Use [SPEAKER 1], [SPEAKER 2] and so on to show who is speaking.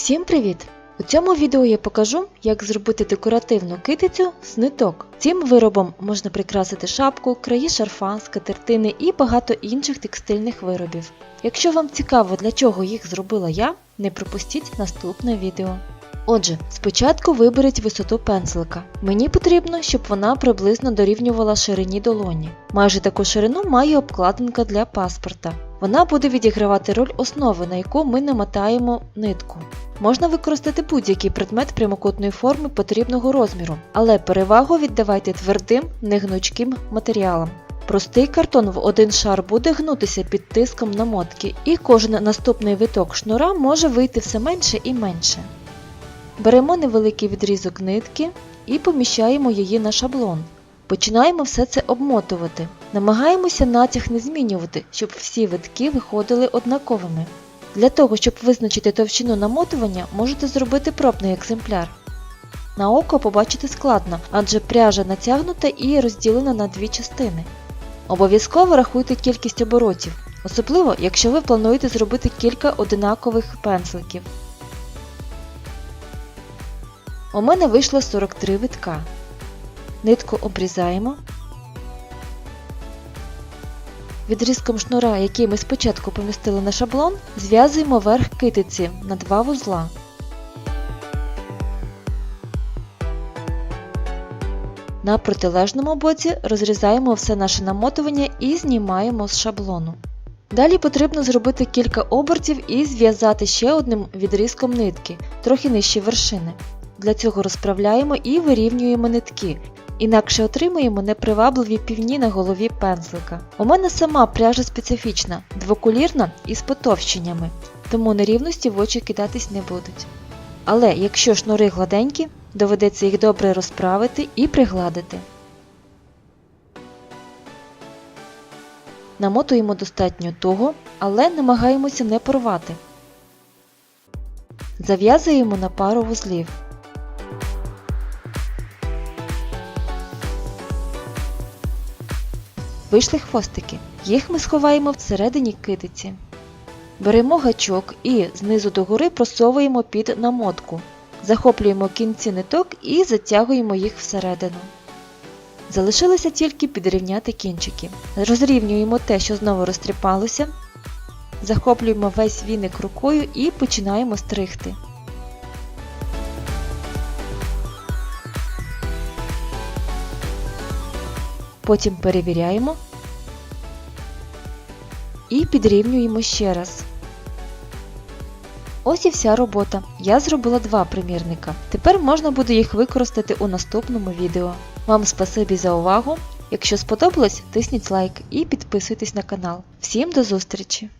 [SPEAKER 1] Всім привіт! У цьому відео я покажу, як зробити декоративну китицю з ниток. Цим виробом можна прикрасити шапку, краї шарфа, скатертини і багато інших текстильних виробів. Якщо вам цікаво, для чого їх зробила я, не пропустіть наступне відео. Отже, спочатку виберіть висоту пензлика. Мені потрібно, щоб вона приблизно дорівнювала ширині долоні. Майже таку ширину має обкладинка для паспорта. Вона буде відігравати роль основи, на яку ми намотаємо нитку. Можна використати будь-який предмет прямокутної форми потрібного розміру, але перевагу віддавайте твердим, негнучким матеріалам. Простий картон в один шар буде гнутися під тиском намотки, і кожен наступний виток шнура може вийти все менше і менше. Беремо невеликий відрізок нитки і поміщаємо її на шаблон. Починаємо все це обмотувати. Намагаємося натяг не змінювати, щоб всі витки виходили однаковими. Для того, щоб визначити товщину намотування, можете зробити пробний екземпляр. На око побачити складно, адже пряжа натягнута і розділена на дві частини. Обов'язково рахуйте кількість оборотів, особливо якщо ви плануєте зробити кілька одинакових пензликів. У мене вийшло 43 витка. Нитку обрізаємо. Відрізком шнура, який ми спочатку помістили на шаблон, зв'язуємо верх китиці на два вузла. На протилежному боці розрізаємо все наше намотування і знімаємо з шаблону. Далі потрібно зробити кілька обертів і зв'язати ще одним відрізком нитки, трохи нижче вершини. Для цього розправляємо і вирівнюємо нитки, інакше отримуємо непривабливі півні на голові пензлика. У мене сама пряжа специфічна, двоколірна і з потовщеннями, тому нерівності в очі кидатись не будуть. Але якщо шнури гладенькі, доведеться їх добре розправити і пригладити. Намотуємо достатньо туго, але намагаємося не порвати. Зав'язуємо на пару вузлів. Вийшли хвостики. Їх ми сховаємо всередині китиці. Беремо гачок і знизу догори просовуємо під намотку. Захоплюємо кінці ниток і затягуємо їх всередину. Залишилося тільки підрівняти кінчики. Розрівнюємо те, що знову розтріпалося. Захоплюємо весь віник рукою і починаємо стригти. Потім перевіряємо і підрівнюємо ще раз. Ось і вся робота. Я зробила два примірника. Тепер можна буде їх використати у наступному відео. Вам спасибі за увагу! Якщо сподобалось, тисніть лайк і підписуйтесь на канал. Всім до зустрічі!